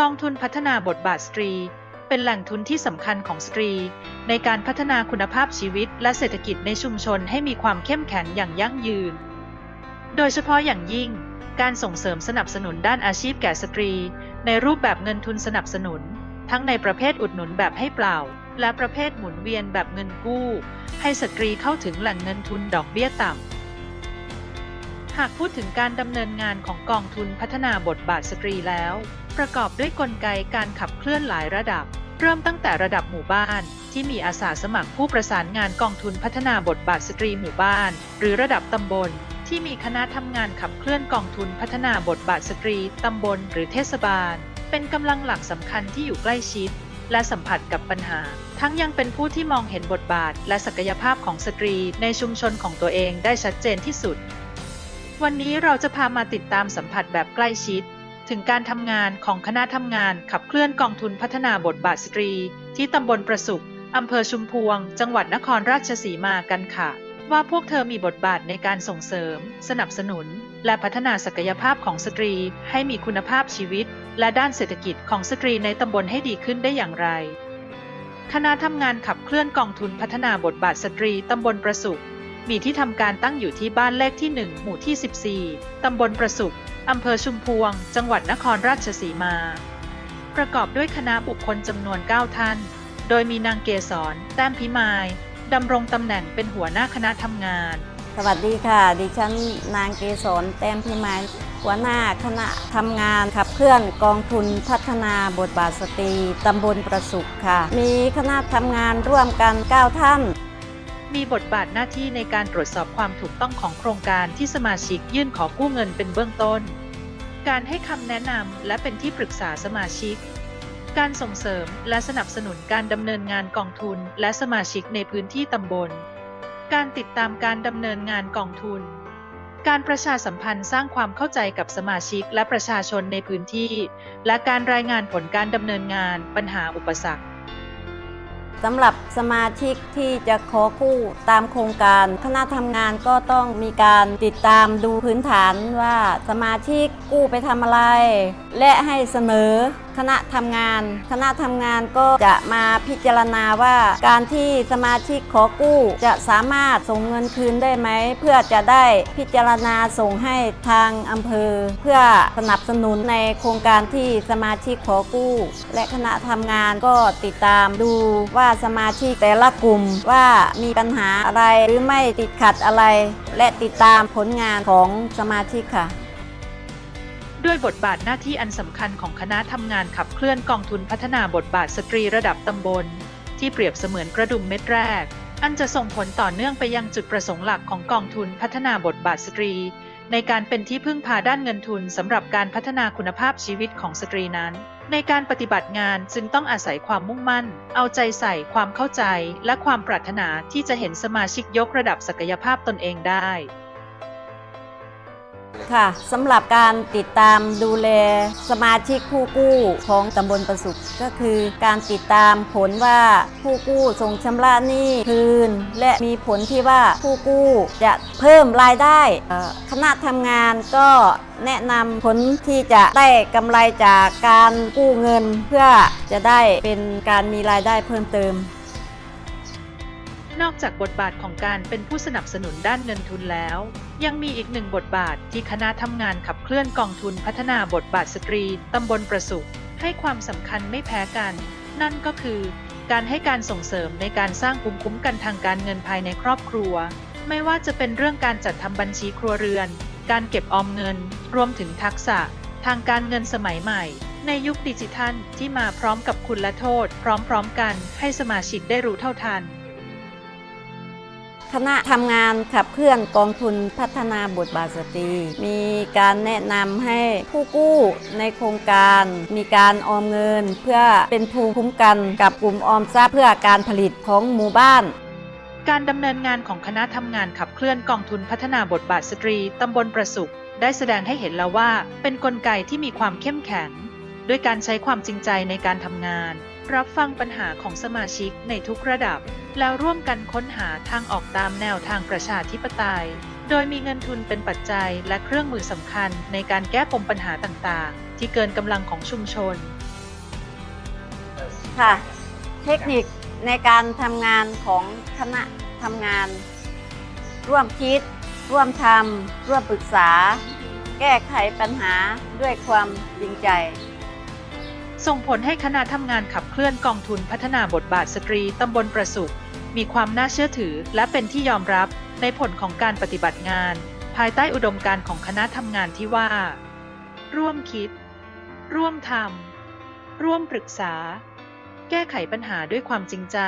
กองทุนพัฒนาบทบาทสตรี เป็นแหล่งทุนที่สำคัญของสตรี ในการพัฒนาคุณภาพชีวิตและเศรษฐกิจในชุมชนให้มีความเข้มแข็งอย่างยั่งยืน โดยเฉพาะอย่างยิ่ง การส่งเสริมสนับสนุนด้านอาชีพแก่สตรี ในรูปแบบเงินทุนสนับสนุน ทั้งในประเภทอุดหนุนแบบให้เปล่า และประเภทหมุนเวียนแบบเงินกู้ ให้สตรีเข้าถึงแหล่งเงินทุนดอกเบี้ยต่ำหากพูดถึงการดำเนินงานของกองทุนพัฒนาบทบาทสตรีแล้ว ประกอบด้วยกลไกการขับเคลื่อนหลายระดับ เริ่มตั้งแต่ระดับหมู่บ้าน ที่มีอาสาสมัครผู้ประสานงานกองทุนพัฒนาบทบาทสตรีหมู่บ้าน หรือระดับตำบล ที่มีคณะทำงานขับเคลื่อนกองทุนพัฒนาบทบาทสตรีตำบล หรือเทศบาล เป็นกำลังหลักสำคัญที่อยู่ใกล้ชิด และสัมผัสกับปัญหา ทั้งยังเป็นผู้ที่มองเห็นบทบาท และศักยภาพของสตรีในชุมชนของตัวเองได้ชัดเจนที่สุด วันนี้เราจะพามาติดตามสัมผัสแบบใกล้ชิด ถึงการทำงานของคณะทำงานขับเคลื่อนกองทุนพัฒนาบทบาทสตรี ที่ตำบลประสุขอำเภอชุมพวง จังหวัดนครราชสีมากันค่ะ ว่าพวกเธอมีบทบาทในการส่งเสริม สนับสนุน และพัฒนาศักยภาพของสตรี ให้มีคุณภาพชีวิต และด้านเศรษฐกิจของสตรีในตำบลให้ดีขึ้นได้อย่างไร คณะทำงานขับเคลื่อนกองทุนพัฒนาบทบาทสตรีตำบลประสุขมีที่ทำการตั้งอยู่ที่บ้านเลขที่ 1 หมู่ที่ 14 ตำบลประสุข อำเภอชุมพวง จังหวัดนครราชสีมา ประกอบด้วยคณะบุคคลจำนวน 9 ท่าน โดยมีนางเกษร แต้มพิมายดำรงตำแหน่งเป็นหัวหน้าคณะทำงาน สวัสดีค่ะ ดิฉันนางเกษร แต้มพิมาย หัวหน้าคณะทำงานขับเคลื่อนกองทุนพัฒนาบทบาทสตรีตำบลประสุขค่ะ มีคณะทำงานร่วมกัน 9 ท่านมีบทบาทหน้าที่ในการตรวจสอบความถูกต้องของโครงการที่สมาชิกยื่นขอกู้เงินเป็นเบื้องต้น การให้คำแนะนำและเป็นที่ปรึกษาสมาชิก การส่งเสริมและสนับสนุนการดำเนินงานกองทุนและสมาชิกในพื้นที่ตำบล การติดตามการดำเนินงานกองทุน การประชาสัมพันธ์สร้างความเข้าใจกับสมาชิกและประชาชนในพื้นที่ และการรายงานผลการดำเนินงานปัญหาอุปสรรค สำหรับสมาชิกที่จะขอกู้ตามโครงการ คณะทำงานก็ต้องมีการติดตามดูพื้นฐานว่าสมาชิกกู้ไปทำอะไร และให้เสนอ คณะทำงาน คณะทำงานก็จะมาพิจารณาว่า การที่สมาชิกขอกู้ จะสามารถส่งเงินคืนได้ไหม เพื่อจะได้พิจารณาส่งให้ทางอำเภอ เพื่อสนับสนุนในโครงการที่สมาชิกขอกู้ และคณะทำงานก็ติดตามดูว่าสมาชิกแต่ละกลุ่มว่ามีปัญหาอะไรหรือไม่ติดขัดอะไร และติดตามผลงานของสมาชิกค่ะ ด้วยบทบาทหน้าที่อันสำคัญของคณะทำงานขับเคลื่อนกองทุนพัฒนาบทบาทสตรีระดับตำบล ที่เปรียบเสมือนกระดุมเม็ดแรก อันจะส่งผลต่อเนื่องไปยังจุดประสงค์หลักของกองทุนพัฒนาบทบาทสตรี ในการเป็นที่พึ่งพาด้านเงินทุนสำหรับการพัฒนาคุณภาพชีวิตของสตรีนั้น ในการปฏิบัติงานจึงต้องอาศัยความมุ่งมั่น เอาใจใส่ความเข้าใจ และความปรารถนาที่จะเห็นสมาชิกยกระดับศักยภาพตนเองได้ ค่ะสำหรับการติดตามดูแลสมาชิกผู้กู้ของตำบลประสุขก็คือการติดตามผลว่าผู้กู้ส่งชำระหนี้คืน และมีผลที่ว่าผู้กู้จะเพิ่มรายได้คณะทำงานก็แนะนำผลที่จะได้กำไรจากการกู้เงิน เพื่อจะได้เป็นการมีรายได้เพิ่มเติม นอกจากบทบาทของการเป็นผู้สนับสนุนด้านเงินทุนแล้ว ยังมีอีกหนึ่งบทบาทที่คณะทำงานขับเคลื่อนกองทุนพัฒนาบทบาทสตรีตำบลประสุข ให้ความสำคัญไม่แพ้กัน นั่นก็คือ การให้การส่งเสริมในการสร้างภูมิคุ้มกันทางการเงินภายในครอบครัว ไม่ว่าจะเป็นเรื่องการจัดทำบัญชีครัวเรือน การเก็บออมเงิน รวมถึงทักษะ ทางการเงินสมัยใหม่ในยุคดิจิทัลที่มาพร้อมกับคุณและโทษ พร้อมๆกันให้สมาชิกได้รู้เท่าทัน คณะทำงานขับเคลื่อนกองทุนพัฒนาบทบาทสตรี มีการแนะนำให้ผู้กู้ในโครงการ มีการออมเงิน เพื่อเป็นภูมิคุ้มกันกับกลุ่มออมทรัพย์เพื่อการผลิตของหมู่บ้านการดำเนินงานของคณะทำงานขับเคลื่อนกองทุนพัฒนาบทบาทสตรีตำบลประสุข ได้แสดงให้เห็นแล้วว่า เป็นนกลไกที่มีความเข้มแข็ง ด้วยการใช้ความจริงใจในการทำงาน รับฟังปัญหาของสมาชิกในทุกระดับ แล้วร่วมกันค้นหาทางออกตามแนวทางประชาธิปไตย โดยมีเงินทุนเป็นปัจจัยและเครื่องมือสำคัญในการแก้ปมปัญหาต่างๆ ที่เกินกำลังของชุมชน ค่ะ เทคนิคในการทำงานของคณะทำงาน ร่วมคิด ร่วมทำร่วมปรึกษา แก้ไขปัญหาด้วยความจริงใจ ส่งผลให้คณะทำงานขับเคลื่อนกองทุนพัฒนาบทบาทสตรีตำบลประสุข มีความน่าเชื่อถือและเป็นที่ยอมรับในผลของการปฏิบัติงาน ภายใต้อุดมการณ์ของคณะทำงานที่ว่า ร่วมคิด ร่วมทำร่วมปรึกษา แก้ไขปัญหาด้วยความจริงใจ